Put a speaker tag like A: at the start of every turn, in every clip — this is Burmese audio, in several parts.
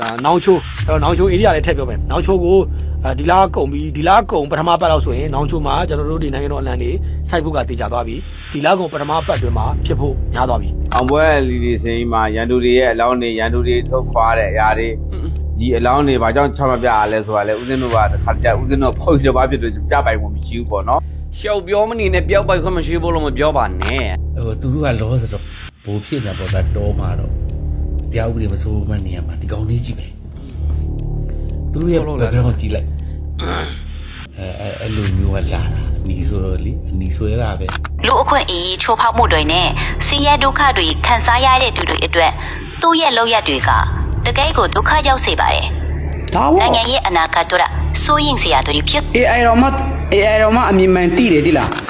A: ဒါနောင်ချိုအဲ့တော့နောင်ချို area လည်းထည့်ပြောမယ်နောင်ချိုကိုအဲဒီလားကုံပြီးဒီလားကုံပထမပတ်လောက်ဆိုရင်နောင်ချိုမှာကျွန်တော်တို့ဒီနိုင်ငံတော်အလံတွေစိုက်ဖို့ကတေချာသွားပြီဒီလားကုံပထမပတ်တွင်မှာဖြစ်ဖို့များသွားပြီ
B: အောင်ပွဲလီလီစိန်မှာရန်သူတွေရဲ့အလောင်းတွေရန်သူတွေထုတ်ခွာတဲ့အရာတွေဒီအလောင်းတွေဘာကြောင့်ချမပြရလဲဆိုတာလဲဦးဇင်းတို့ကတစ်ခါတည်းဦးဇင်းတို့ဖုတ်ရပါဖြစ်လို့ပြပိုင်မှုမရှိဘူးပေါ့နော်
C: ရှောက်ပြောမနေနဲ့ပျောက်ပိုက်ခွင့်မရှိဘူးလို့မပြောပါနဲ့
D: ဟိုသူတို့ကလောဆိုတော့ဘူဖြစ်နေပေါ့ဒါတော်မှာတော့ တရားဥပဒေမစိုးမနေရမှာဒီကောင်လေးကြည့်ပဲသူတို့ရဲ့ background ကြည့်လိုက်အဲအဲအဲ့လိုမျိုးကလာတာအနီဆိုတော့လေအနီဆိုရတာပဲ
E: လူအခွင့်အရေးချိုးဖောက်မှုတွေနဲ့ဆင်းရဲဒုက္ခတွေခံစားရတဲ့သူတွေအတွက်သူ့ရဲ့လုပ်ရက်တွေကတကယ်ကိုဒုက္ခရောက်စေပါတယ်
F: ဒါပေါ့
E: နိုင်ငံရဲ့အနာဂတ်တို့ကစိုးရင်စရာတွေဖြစ်
F: AI တော့မ AI တော့မအမြင်မှန်တိတယ်တိလား
C: ဟေးယိုချစ်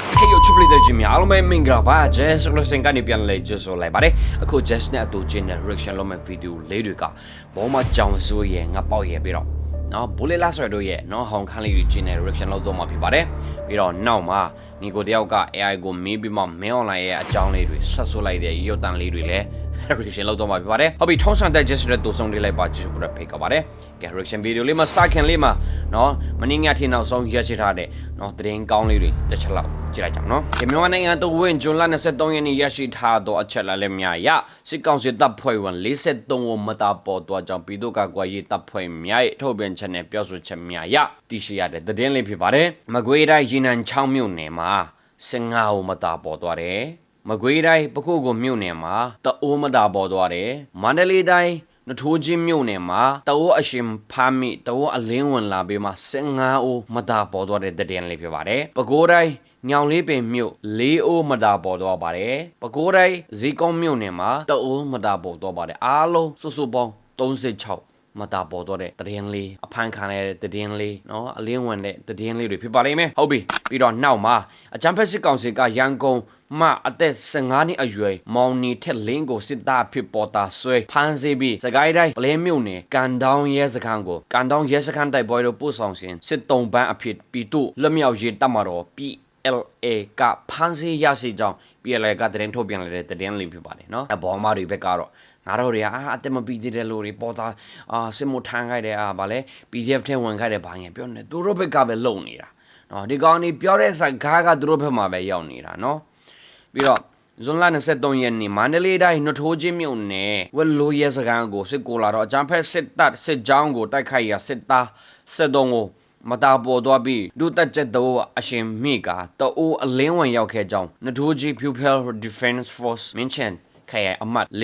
C: ပလီတဲ့ဂျင်များအားလုံးပဲမင်္ဂလာပါ Jazz လို့စင်ကနေပြန်လဲကြဆိုလိုက်ပါတယ်အခု Jazz နဲ့အတူချင်းတဲ့ reaction လုပ်မဲ့ video လေးတွေကဘောမကြောင်စိုးရဲ့ငါပေါက်ရဲ့ပြီးတော့နော်ဘူလေလာဆွဲတို့ရဲ့နော်ဟောင်ခန်းလေးတွေချင်းတဲ့ reaction လုပ်တော့မှာဖြစ်ပါတယ်ပြီးတော့နောက်မှာညီကိုတယောက်က AI ကိုမေးပြီးမှမင်း online ရဲ့အကြောင်းလေးတွေဆက်ဆိုလိုက်တဲ့ရုပ်တံလေးတွေလည်း reaction လုပ်တော့မှာဖြစ်ပါတယ်ဟုတ်ပြီထုံးစံတဲ့ Jazz ရဲ့တူဆုံးလေးလိုက်ပါကြည့်ဖို့ဖိတ်ကပါတယ်ကဲ reaction video လေးမှာစခင်လေးမှာနော်မင်းငါထင်းနောက်ဆုံးရက်ချထားတဲ့နော်တရင်ကောင်းလေးတွေတစ်ချက်လောက်ကြည့်လိုက်ကြအောင်နော်ဒီမြန်မာနိုင်ငံတော်ဝင်ဇွန်လ23ရက်နေ့ရရှိထားသောအချက်လက်လည်းများရစစ်ကောင်စီတပ်ဖွဲ့ဝင်43ဝမတာပေါ်တော့ကြောင့်ပြည်သူ့ကကွာရေးတပ်ဖွဲ့များရဲ့ထုတ်ပြန်ချက်နဲ့ပြောဆိုချက်များရတည်ရှိရတဲ့သတင်းလေးဖြစ်ပါတယ်မကွေးတိုင်းရေနံချောင်းမြို့နယ်မှာ15ဝမတာပေါ်သွားတယ် မကွေးတိုင်းပခုတ်ကိုမြို့နယ်မှာတအိုးမတာပေါ်သွားတယ်မန္တလေးတိုင်းနထိုးချင်းမြို့နယ်မှာတအိုးအရှင်ဖာမိတအိုးအလင်းဝင်လာပြီးမှ15အိုးမတာပေါ်သွားတဲ့တဲ့ရင်လေးဖြစ်ပါတယ်ပဲခူးတိုင်းညောင်လေးပင်မြို့လေးအိုးမတာပေါ်တော့ပါတယ်ပဲခူးတိုင်းဇီကောင်းမြို့နယ်မှာတအိုးမတာပေါ်တော့ပါတယ်အားလုံးစုစုပေါင်း36မတာပေါ်တော့တဲ့တည်င်းလေးအဖန်ခံရတဲ့တည်င်းလေးနော်အလင်းဝင်တဲ့တည်င်းလေးတွေဖြစ်ပါလိမ့်မယ်ဟုတ်ပြီပြီးတော့နောက်မှာအချမ်းဖက်စစ်ကောင်စီကရန်ကုန် မအသက်15နှစ်အရွယ်မောင်နီထက်လင်းကိုစစ်သားဖြစ်ပေါ်တာဆွဲဖမ်းဆီးပြီးစကိုင်းတိုင်းပလဲမြို့နယ်ကန်တောင်းရဲစခန်းကိုကန်တောင်းရဲစခန်းတိုက်ပွဲတို့ပို့ဆောင်စဉ်စစ်တုံးပန်းအဖြစ်ပြည်သူလွတ်မြောက်ရေးတပ်မတော် PLA ကဖမ်းဆီးရရှိကြောင်း PLA ကတရင်ထုတ်ပြန်လာတဲ့တရင်လေးဖြစ်ပါတယ်နော်အဘောင်းမတွေဘက်ကတော့ငါတို့တွေကအတက်မပြီးသေးတဲ့လူတွေပေါ်သားအာစစ်မှုထမ်းခိုက်တယ်အာဗာလဲ PDF ထဲဝင်ခိုက်တယ်ဘာရင်ပြောနေသူတို့ဘက်ကပဲလုံနေတာနော်ဒီကောင်တွေပြောတဲ့စကားကသူတို့ဘက်မှာပဲရောက်နေတာနော် ပြီးတော့ဇွန်လ23ရက်နေ့မန္တလေးတိုင်းနှထိုးချင်းမြို့နယ်ဝက်လိုရဲစခန်းကိုစစ်ကိုလာတော့အကြမ်းဖက်စစ်တပ်စစ်ကြောင်းကိုတိုက်ခိုက်ရာစစ်သားစစ်တုံးကိုမတာပေါ်သွားပြီးဒုတက်ချက်တော့အရှင်မိကတအိုးအလင်းဝင်ရောက်ခဲ့ကြောင်းနှထိုးကြီး Pupil Defense Force Mention ခရိုင်အမတ်၄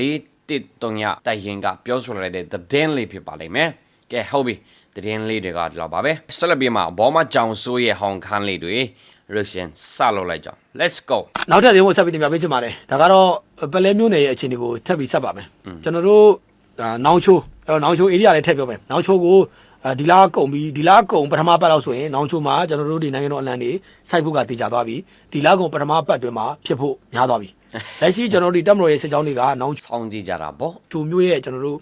C: တစ်တုံညတိုက်ရင်ကပြောဆိုလိုက်တဲ့သတင်းလေးဖြစ်ပါလိမ့်မယ်ကဲဟုတ်ပြီသတင်းလေးတွေကဒီလောက်ပါပဲဆက်လက်ပြီးမှဘောမကြောင်ဆိုးရဲ့ဟောင်ခန်းလေးတွေ reaction စလုပ်လိုက်ကြအောင် let's go
A: နောက်ထပ်သတင်းကိုဆက်ပြီးတင်ပြပေးချင်ပါတယ်ဒါကတော့ပလဲမျိုးနယ်ရဲ့အခြေအနေကိုထပ်ပြီးဆက်ပါမယ်ကျွန်တော်တို့ဒါနောင်ချိုအဲ့တော့နောင်ချို area လည်းထည့်ပြောမယ်နောင်ချိုကိုအဲဒီလားကုံပြီးဒီလားကုံပထမပတ်လောက်ဆိုရင်နောင်ချိုမှာကျွန်တော်တို့ဒီနိုင်ငံတော်အလံတွေစိုက်ဖို့ကတေချာသွားပြီဒီလားကုံပထမပတ်တွင်မှာဖြစ်ဖို့များသွားပြီလက်ရှိကျွန်တော်တို့ဒီတက်မတော်ရဲ့စစ်ကြောင်းတွေကနောင်
C: စောင်းကြည့်ကြတာပေါ့
A: ချိုမျိုးရဲ့ကျွန်တော်တို့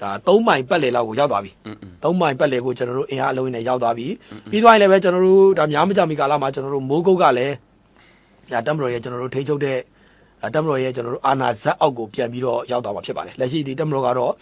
A: ဒါ3မိုင်ပတ်လည်လောက်ကိုရောက်သွားပြီ3မိုင်ပတ်လည်ကိုကျွန်တော်တို့အင်အားအလုံးနဲ့ရောက်သွားပြီပြီးသွားရင်လည်းပဲကျွန်တော်တို့ဒါများမကြမီကာလမှာကျွန်တော်တို့မိုးကုတ်ကလည်းဒါတက်မတော်ရဲ့ကျွန်တော်တို့ထိချုပ်တဲ့တက်မတော်ရဲ့ကျွန်တော်တို့အာနာဇက်အောက်ကိုပြန်ပြီးတော့ရောက်သွားမှာဖြစ်ပါတယ်လက်ရှိဒီတက်မတော်ကတော့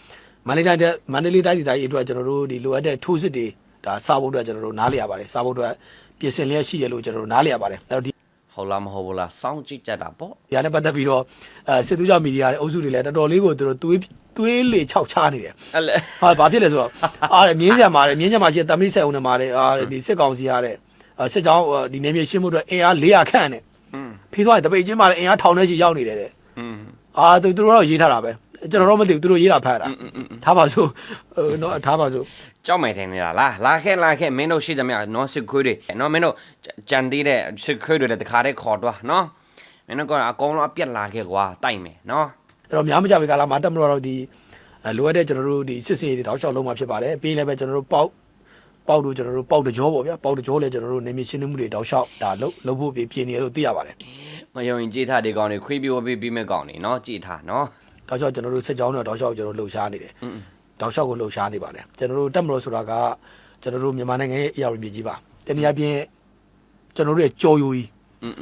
A: မန္တလေးတိုင်းတဲ့မန္တလေးတိုင်းဒေသကြီးအတွက်ကျွန်တော်တို့ဒီလိုအပ်တဲ့ထိုးစစ်တွေဒါစားဖို့အတွက်ကျွန်တော်တို့နားလည်ရပါတယ်စားဖို့အတွက်ပြင်ဆင်လျက်ရှိရလို့ကျွန်တော်တို့နားလည်ရပါတယ်အဲ့တော့ဒီ
C: ဟုတ်လားမဟုတ်ဘူးလားစောင်းကြည့်ကြတာပေါ့
A: ဒီဟာနဲ့ပတ်သက်ပြီးတော့အဲစစ်သူကြမီဒီယာရဲ့အုပ်စုတွေလည်းတော်တော်လေးကိုသူတို့သွေးသွေးလေခြောက်ချနေတယ်
C: အဲ့လေ
A: ဟာဘာဖြစ်လဲဆိုတော့အာမြင်းကြံမှာလေမြင်းကြံမှာရှိတဲ့တမိဆက်အောင်နဲ့မှာလေအာဒီစစ်ကောင်စီရတဲ့စစ်ကြောင်းဒီနေမြေရှင်းမှုအတွက်အင်အား400ခန့်နဲ့ဖေးသွားရင်တပိတ်ချင်းမှာလည်းအင်အားထောင်ထဲရှိရောက်နေတယ်တဲ့
C: อืม
A: အာသူတို့တော့ရေးထားတာပဲ ကျွန်တော်တော့မသိဘူးသူတို့ရေးတာဖတ်တာထားပါစို့ဟိုတော့ထားပါစို့
C: ကြောက်မယ်ထင်နေတာလားလာခဲ့လာခဲ့မင်းတို့ရှိသမျှနော်စစ်ခွေးတွေနော်မင်းတို့ကြံသေးတဲ့စစ်ခွေးတွေလည်းတခါတည်းခေါ်တော့နော်မင်းတို့ကအကောင်လုံးအပြက်လာခဲ့ကွာတိုက်မယ်နော်
A: အဲ့တော့များမကြပြီကလာမှာတက်မလို့တော့ဒီလိုအပ်တဲ့ကျွန်တော်တို့ဒီစစ်စင်တွေတောက်လျှောက်လုံးမှာဖြစ်ပါတယ်ပြီးလည်းပဲကျွန်တော်တို့ပေါက်ပေါက်တို့ကျွန်တော်တို့ပေါက်တကြောပေါ့ဗျာပေါက်တကြောလည်းကျွန်တော်တို့နေမြေရှင်းမှုတွေတောက်လျှောက်ဒါလုံးလုံးဖို့ပြင်နေရလို့သိရပါတယ်
C: မယုံရင်ကြည့်ထားဒီကောင်တွေခွေးပြိုးပြီးပြီးမဲ့ကောင်တွေနော်ကြည့်ထားနော်
A: တောက်လျှောက်ကျွန်တော်တို့စစ်ကြောင်းတော့တောက်လျှောက်ကျွန်တော်လှုပ်ရှားနေတယ်တောက်လျှောက်ကိုလှုပ်ရှားနေပါတယ်ကျွန်တော်တို့တက်မလို့ဆိုတာကကျွန်တော်တို့မြန်မာနိုင်ငံရဲ့အရာပြည်ကြီးပါတနည်းအားဖြင့်ကျွန်တော်တို့ရဲ့ကြော်ယိုကြီး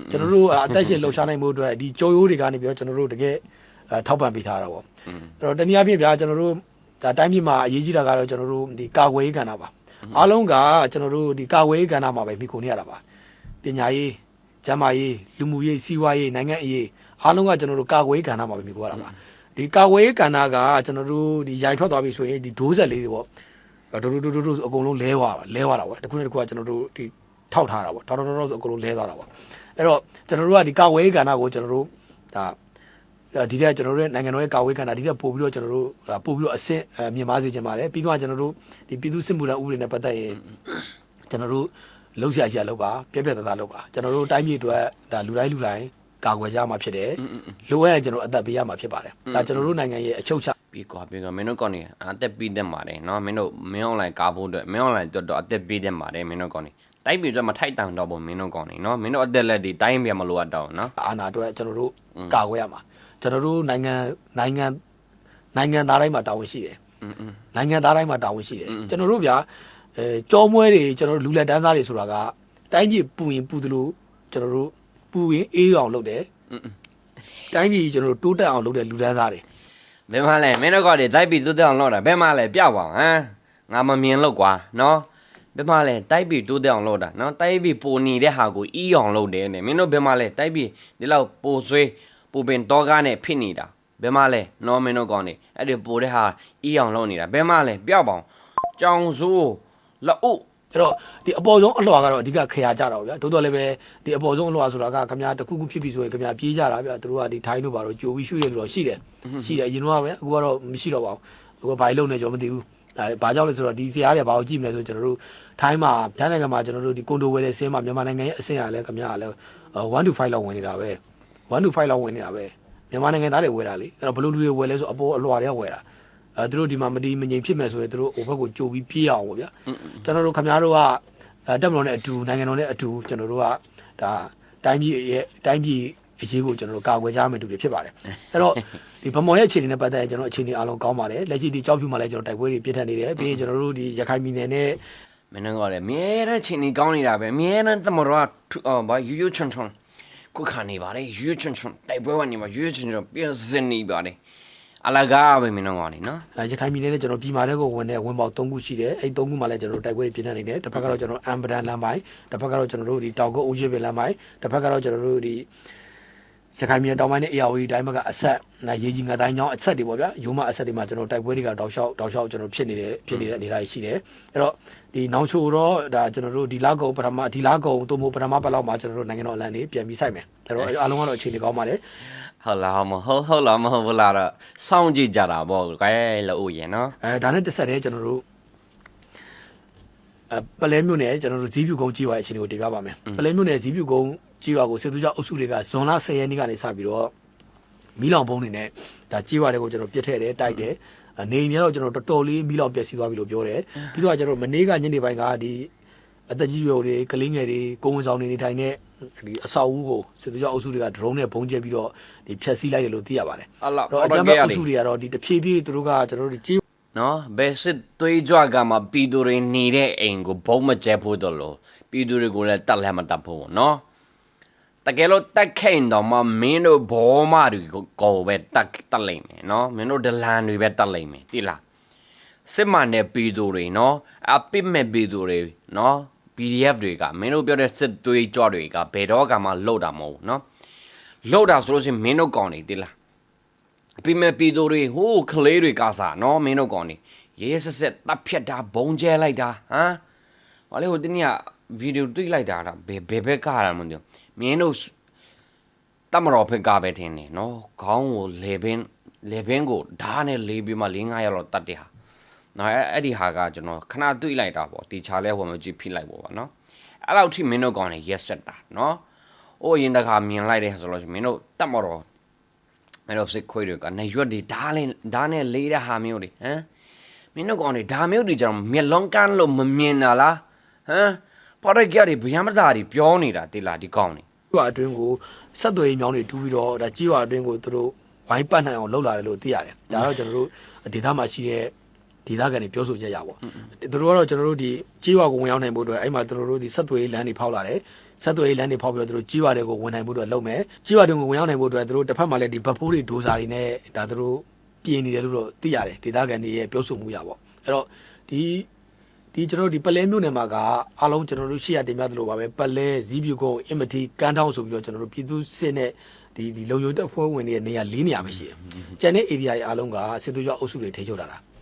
A: ကျွန်တော်တို့အသက်ရှင်လှုပ်ရှားနိုင်မှုအတွက်ဒီကြော်ယိုးတွေကနေပြီးတော့ကျွန်တော်တို့တကယ်ထောက်ပံ့ပေးထားတာပေါ့အဲ့တော့တနည်းအားဖြင့်ဗျာကျွန်တော်တို့ဒါတိုင်းပြည်မှာအရေးကြီးတာကတော့ကျွန်တော်တို့ဒီကာကွယ်ရေးကဏ္ဍပါအားလုံးကကျွန်တော်တို့ဒီကာကွယ်ရေးကဏ္ဍမှာပဲမိခိုနေရတာပါပညာရေးကျန်းမာရေးလူမှုရေးစီးပွားရေးနိုင်ငံအရေးအားလုံးကကျွန်တော်တို့ကာကွယ်ရေးကဏ္ဍမှာပဲမိခိုရတာပါ ဒီကာကွယ်ရေးကဏ္ဍကကျွန်တော်တို့ဒီရိုက်ထွက်သွားပြီဆိုရင်ဒီဒိုးဆက်လေးတွေပေါ့ဒိုဒိုဒိုဒိုအကုန်လုံးလဲသွားတာလဲသွားတာပေါ့တခုနဲ့တခုကကျွန်တော်တို့ဒီထောက်ထားတာပေါ့ထောက်ထောက်ထောက်အကုန်လုံးလဲသွားတာပေါ့အဲ့တော့ကျွန်တော်တို့ကဒီကာကွယ်ရေးကဏ္ဍကိုကျွန်တော်တို့ဒါဒီတဲ့ကျွန်တော်တို့ရဲ့နိုင်ငံတော်ရဲ့ကာဝေးကဏ္ဍဒီတဲ့ပို့ပြီးတော့ကျွန်တော်တို့ပို့ပြီးတော့အဆင့်မြင်ပါစေချင်ပါတယ်ပြီးတော့ကျွန်တော်တို့ဒီပြည်သူစစ်မှုထမ်းဥပဒေနဲ့ပတ်သက်ရင်ကျွန်တော်တို့လှုပ်ရှားရှားလုပ်ပါပြက်ပြက်သားသားလုပ်ပါကျွန်တော်တို့တိုင်းပြည်အတွက်ဒါလူတိုင်းလူတိုင်း ကာကွယ်ကြမှာဖြစ်တယ်လိုအပ်ရင်ကျွန်တော်အသက်ပေးရမှာဖြစ်ပါတယ်ဒါကျွန်တော်တို့နိုင်ငံရဲ့အချုပ်ချ
C: ပြီးကွာပြီးကွာမင်းတို့ကောင်းနေအသက်ပြီးတတ်ပါတယ်နော်မင်းတို့မင်းအွန်လိုင်းကာဖို့အတွက်မင်းအွန်လိုင်းတော့တော့အသက်ပြီးတတ်ပါတယ်မင်းတို့ကောင်းနေတိုက်ပြီးတော့မထိုက်တန်တော့ဘူးမင်းတို့ကောင်းနေနော်မင်းတို့အသက်လက်ဒီတိုင်းပြန်မလို့အပ်တော့နော်
A: အာဏာအတွက်ကျွန်တော်တို့ကာကွယ်ရမှာကျွန်တော်တို့နိုင်ငံနိုင်ငံနိုင်ငံသားတိုင်းမှာတာဝန်ရှိတယ်
C: อืม
A: နိုင်ငံသားတိုင်းမှာတာဝန်ရှိတယ်ကျွန်တော်တို့ဗျာအဲကြောမွဲတွေကျွန်တော်တို့လူလက်တန်းစားတွေဆိုတာကတိုင်းပြည်ပူရင်ပူသလိုကျွန်တော်တို့ ပူရင်အေးအောင်လုပ်တယ်တိုင်းပြည်ကျွန်တော်တို့တိုးတက်အောင်လုပ်တဲ့လူတန်းစားတွေ
C: ဘယ်မှာလဲမင်းတို့ကောင်းနေတိုက်ပြီးတိုးတက်အောင်လုပ်တာဘယ်မှာလဲပြပါဟမ်ငါမမြင်လို့ကွာနော်ဘယ်မှာလဲတိုက်ပြီးတိုးတက်အောင်လုပ်တာနော်တိုက်ပြီးပိုနေတဲ့ဟာကိုအီးအောင်လုပ်တယ်နဲ့မင်းတို့ဘယ်မှာလဲတိုက်ပြီးဒီလောက်ပိုဆွေးပိုပင်တော့ကားနဲ့ဖြစ်နေတာဘယ်မှာလဲနော်မင်းတို့ကောင်းနေအဲ့ဒီပိုတဲ့ဟာအီးအောင်လုပ်နေတာဘယ်မှာလဲပြပါအောင်ကြောင်စိုးလက် အုပ်
A: အဲ့တော့ဒီအပေါ်ဆုံးအလွှာကတော့အဓိကခရာကြတာပေါ့ဗျာတိုးတော်လည်းပဲဒီအပေါ်ဆုံးအလွှာဆိုတာကခင်ဗျာတစ်ခုခုဖြစ်ပြီဆိုရင်ခင်ဗျာပြေးကြတာဗျာသူတို့ကဒီထိုင်းတို့ဘာလို့ကြိုပြီးရွှေ့တယ်လို့တော့ရှိတယ်ရှိတယ်အရင်တော့ပဲအခုကတော့မရှိတော့ပါဘူးအခုကဘာလို့လဲကျွန်တော်မသိဘူးဒါဘာကြောင့်လဲဆိုတော့ဒီဆရာတွေဘာကိုကြည့်မလဲဆိုကျွန်တော်တို့ထိုင်းမှာထိုင်းနိုင်ငံမှာကျွန်တော်တို့ဒီကွန်ဒိုဝယ်တဲ့ဆင်းမှာမြန်မာနိုင်ငံရဲ့အဆင့်အရလဲခင်ဗျာကလည်း1 to 5လောက်ဝင်နေတာပဲ1 to 5လောက်ဝင်နေတာပဲမြန်မာနိုင်ငံသားတွေဝယ်တာလေအဲ့တော့ဘယ်လိုလူတွေဝယ်လဲဆိုအပေါ်အလွှာတွေကဝယ်တာ အဲသူတို့ဒီမှာမတီးမငြိမ်ဖြစ်မဲ့ဆိုရင်သူတို့ဟိုဘက်ကိုကြိုပြီးပြေးအောင်ပေါ့ဗျာကျွန်တော်တို့ခင်ဗျားတို့ကအဲတက်မလို့နဲ့အတူနိုင်ငံတော်နဲ့အတူကျွန်တော်တို့ကဒါတိုင်းပြည်ရဲ့တိုင်းပြည်အရေးကိုကျွန်တော်တို့ကာကွယ်ကြမယ်တူတွေဖြစ်ပါတယ်အဲ့တော့ဒီဗမော်ရဲ့အခြေအနေနဲ့ပတ်သက်ရင်ကျွန်တော်အခြေအနေအားလုံးကောင်းပါတယ်လက်ရှိဒီကြောက်ဖြူမှာလည်းကျွန်တော်တိုက်ပွဲတွေပြစ်ထန်နေတယ်ပြီးရင်ကျွန်တော်တို့ဒီရခိုင်ပြည်နယ်နဲ့
C: မင်းတို့ကလည်းမြဲတမ်းချင်းနေကောင်းနေတာပဲမြဲတမ်းသမတော်ကအော်ဘာယူယူချွန်ချွန်ခုခါနေပါလေယူယူချွန်ချွန်တိုက်ပွဲကနေမှာယူယူချွန်ချွန်ပြန်စင်နေပါလေ အလကားပဲမင်းတို့ကလည်းနော်
A: အဲရခိုင်ပြည်နယ်နဲ့ကျွန်တော်ပြည်မာတဲ့ကိုဝင်တဲ့ဝင်ပေါက်၃ခုရှိတယ်အဲ့၃ခုမှာလည်းကျွန်တော်တို့တိုက်ပွဲတွေပြင်းထန်နေတယ်တစ်ဖက်ကတော့ကျွန်တော်အမ်ဘဒန်လမ်းပိုင်းတစ်ဖက်ကတော့ကျွန်တော်တို့ဒီတောင်ကုတ်အုပ်ရှိပင်လမ်းပိုင်းတစ်ဖက်ကတော့ကျွန်တော်တို့ဒီရခိုင်ပြည်နယ်တောင်ပိုင်းနဲ့အေယာဝတီတိုင်းဘက်ကအဆက်နိုင်ရေးကြီးငါတိုင်းကြောင်းအဆက်တွေပေါ့ဗျာရုံးမအဆက်တွေမှာကျွန်တော်တိုက်ပွဲတွေကတောက်လျှောက်တောက်လျှောက်ကျွန်တော်ဖြစ်နေတဲ့ဖြစ်နေတဲ့အနေအထားရှိတယ်အဲ့တော့ဒီနောင်ချိုတော့ဒါကျွန်တော်တို့ဒီလာကုံပထမဒီလာကုံသို့မဟုတ်ပထမပတ်လောက်မှာကျွန်တော်တို့နိုင်ငံတော်အလံတွေပြန်ပြီးစိုက်မယ်အဲ့တော့အားလုံးကတော့အခြေအနေကောင်းပါတယ်
C: ဟုတ်လားမဟုတ်ဟုတ်လားမဟုတ်ဘူးလားတော့စောင့်ကြည့်ကြတာပေါ့ကဲလို့ရင်နော်
A: အဲဒါနဲ့တစ်ဆက်တည်းကျွန်တော်တို့အဲပလဲမြို့နယ်ကျွန်တော်တို့ဇီးပြူကုန်းကြီးရွာရဲ့အခြေအနေကိုတင်ပြပါမယ်ပလဲမြို့နယ်ဇီးပြူကုန်းကြီးရွာကိုစစ်သူကြောင့်အုပ်စုတွေကဇွန်လ10ရက်နေ့ကနေစပြီးတော့မီးလောင်ပုံးတွေနဲ့ဒါကြီးရွာတွေကိုကျွန်တော်ပြစ်ထည့်တယ်တိုက်တယ်အနေနဲ့တော့ကျွန်တော်တော်တော်လေးမီးလောင်ပျက်စီးသွားပြီလို့ပြောတယ်ပြီးတော့ကျွန်တော်မနေ့ကညနေပိုင်းကဒီအသက်ကြီးရွယ်တွေကလေးငယ်တွေကိုဝန်ဆောင်နေနေထိုင်တဲ့ ဒီအဆောက်အဦကိုစစ်သူကြောင့်အုပ်စုတွေက drone နဲ့ပုံကျဲပြီးတော့ဒီဖျက်ဆီးလိုက်တယ်လို့သိရပါတယ်
C: အလား
A: တော့
C: ပေါ်
A: အကြ
C: တော့
A: မ်းဖ
C: ကြ
A: က်
C: ရ
A: အုပ်
C: လေ
A: စုတွေကတော့ဒီတဖြည်းဖြည်းသူတို့ကကျွန်တော်တို့ဒီကြီး
C: နော်ဘယ်စစ်သွေးကြွကမှပြည်သူတွေနေတဲ့အိမ်ကိုဘုံမကျဲဖို့တော့လို့ပြည်သူတွေကိုလည်းတတ်လည်းမတတ်ဖို့နော်တကယ်လို့တက်ခိန်တော့မှမင်းတို့ဘောမတွေကိုကိုပဲတက်တက်လိမ့်မယ်နော်မင်းတို့ဒလန်တွေပဲတက်လိမ့်မယ်တိလားစစ်မှန်တဲ့ပြည်သူတွေနော်အပစ်မဲ့ပြည်သူတွေနော် PDF တွေကမင်းတို့ပြောတဲ့စစ်သွေးကြွတွေကဘယ်တော့မှလှုပ်တာမဟုတ်ဘူးနော်လှုပ်တာဆိုလို့ရှိရင်မင်းတို့ကောင်းနေတိလားပြီးမဲ့ပြည်သူတွေဟိုးကလေးတွေကစားနော်မင်းတို့ကောင်နေရဲရဲဆက်ဆက်တပ်ဖြတ်တာဘုံကျဲလိုက်တာဟမ်ဘာလဲဟိုတနေ့ကဗီဒီယိုတွေ့လိုက်တာဒါဘယ်ဘယ်ဘက်ကရမလို့မင်းတို့တမတော်ဖက်ကပဲထင်နေနော်ခေါင်းကိုလေပင်လေပင်ကိုဓာတ်နဲ့လေးပြီးမှ၄၅ရက်လောက်တတ်တယ်ဟာ နော်အဲ့အဲ့ဒီဟာကကျွန်တော်ခဏတွေ့လိုက်တာပေါ့တီချာလဲဟိုမကြည့်ဖိလိုက်ပေါ့ဗာနော်အဲ့လောက်ထိမင်းတို့ကောင်နေရက်ဆက်တာနော်အိုးရင်တခါမြင်လိုက်တယ်ဆိုလို့ရှိရင်မင်းတို့တမတော်အဲ့တော့စစ်ခွေးတွေကနေရွက်တွေဓားလေးဓားနဲ့လေးတဲ့ဟာမျိုးတွေဟမ်မင်းတို့ကောင်တွေဓားမျိုးတွေကြောင့်မျက်လုံးကန်းလို့မမြင်တာလားဟမ်ပေါ်ရက်ကြတွေဗျမ်းမသားတွေပြောနေတာတိလားဒီကောင်တွေ
A: ရွာအတွင်းကိုဆက်သွယ်ရေးမြောင်းတွေတူးပြီးတော့ဒါကြီးရွာအတွင်းကိုသူတို့ဝိုင်းပတ်နိုင်အောင်လှုပ်လာတယ်လို့သိရတယ်။ဒါတော့ကျွန်တော်တို့ဒေသမှာရှိတဲ့ ဒေသခံတွေပြောဆိုချက်ရပါဘော။သူတို့ကတော့ကျွန်တော်တို့ဒီကြီးရွာကိုဝင်ရောက်နိုင်ဖို့အတွက်အဲ့မှာကျွန်တော်တို့ဒီဆက်သွယ်ရေးလမ်းတွေဖောက်လာတယ်။ဆက်သွယ်ရေးလမ်းတွေဖောက်ပြီးတော့သူတို့ကြီးရွာတွေကိုဝင်နိုင်ဖို့အတွက်လုပ်မယ်။ကြီးရွာတွေကိုဝင်ရောက်နိုင်ဖို့အတွက်သူတို့တစ်ဖက်မှာလည်းဒီဘတ်ဖိုးတွေဒိုဇာတွေနဲ့ဒါသူတို့ပြင်နေတယ်လို့တော့သိရတယ်ဒေသခံတွေရဲ့ပြောဆိုမှုရပေါ့အဲ့တော့ဒီဒီကျွန်တော်တို့ဒီပလဲမြို့နယ်မှာကအားလုံးကျွန်တော်တို့ရှေ့ရတင်ပြသလိုပါပဲပလဲဇီးပြူကုန်းအင်မတီကန်းထောင်းဆိုပြီးတော့ကျွန်တော်တို့ပြည်သူစစ်နဲ့ဒီဒီလုံယုံတပ်ဖွဲ့ဝင်တွေရဲ့နေရာ၄နေရာပဲရှိတယ်။ကျန်တဲ့ area ရဲ့အားလုံးကစစ်သွေးကြွအုပ်စုတွေထိချုပ်လာတာ။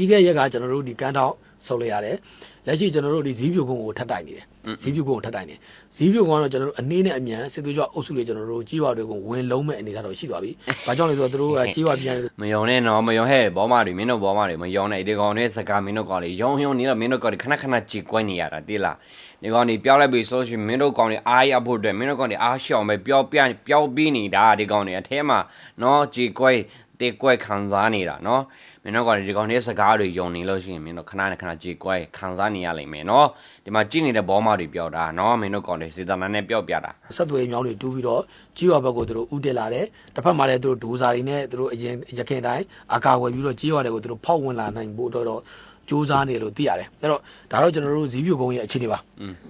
A: ပြီးခဲ့တဲ့ရက်ကကျွန်တော်တို့ဒီကန်းထောင်းဆုပ်လိုက်ရတယ်။လက်ရှိကျွန်တော်တို့ဒီဇီးပြူကုန်းကိုထပ်တိုင်နေတယ်။ဇီးပြူကုန်းကိုထပ်တိုင်နေ။ဇီးပြူကုန်းကတော့ကျွန်တော်တို့အနေနဲ့အမြန်စစ်သွေးကြွအုပ်စုတွေကျွန်တော်တို့ကြီးဝါတွေကိုဝင်လုံးမဲ့အနေထားတော့ရှိသွားပြီ။ဘာကြောင့်လဲဆိုတော့သူတို့ကကြီးဝါပြန်
C: မယုံနဲ့နော်မယုံဟဲ့ဘောမတွေမင်းတို့ဘောမတွေမယုံနဲ့ဒီကောင်တွေစကားမင်းတို့ကောင်တွေယုံယုံနေတော့မင်းတို့ကောင်တွေခဏခဏကြည်ကွက်နေရတာတိလားဒီကောင်တွေပြောင်းလိုက်ပြီဆိုရှင်မင်းတို့ကောင်တွေအားရဖို့အတွက်မင်းတို့ကောင်တွေအားရှောင်ပဲပြောပြပြောပြီးနေတာဒီကောင်တွေအထဲမှာနော်ကြည်ကွက်တေကွက်ခံစားနေတာနော် မင်းတို့ကောင်တွေဒီကောင်တွေစကားတွေယုံနေလို့ရှိရင်မင်းတို့ခဏခဏကြည်ကွက်ခံစားနေရလိမ့်မယ်နော်ဒီမှာကြည်နေတဲ့ဘောမတွေပြောတာနော်မင်းတို့ကောင်တွေစေတနာနဲ့ပြောပြတာ
A: ဆက်သွယ်မြောင်းတွေတူးပြီးတော့ကြီးရွာဘက်ကိုသူတို့ဥတက်လာတယ်တစ်ဖက်မှာလည်းသူတို့ဒိုးစာတွေနဲ့သူတို့အရင်ရခင်တိုင်းအကာဝယ်ပြီးတော့ကြီးရွာတွေကိုသူတို့ဖောက်ဝင်လာနိုင်ဖို့တော့တော့စူးစမ်းနေလို့သိရတယ်အဲ့တော့ဒါတော့ကျွန်တော်တို့ဇီးပြူကုန်းရဲ့အခြေအနေပါ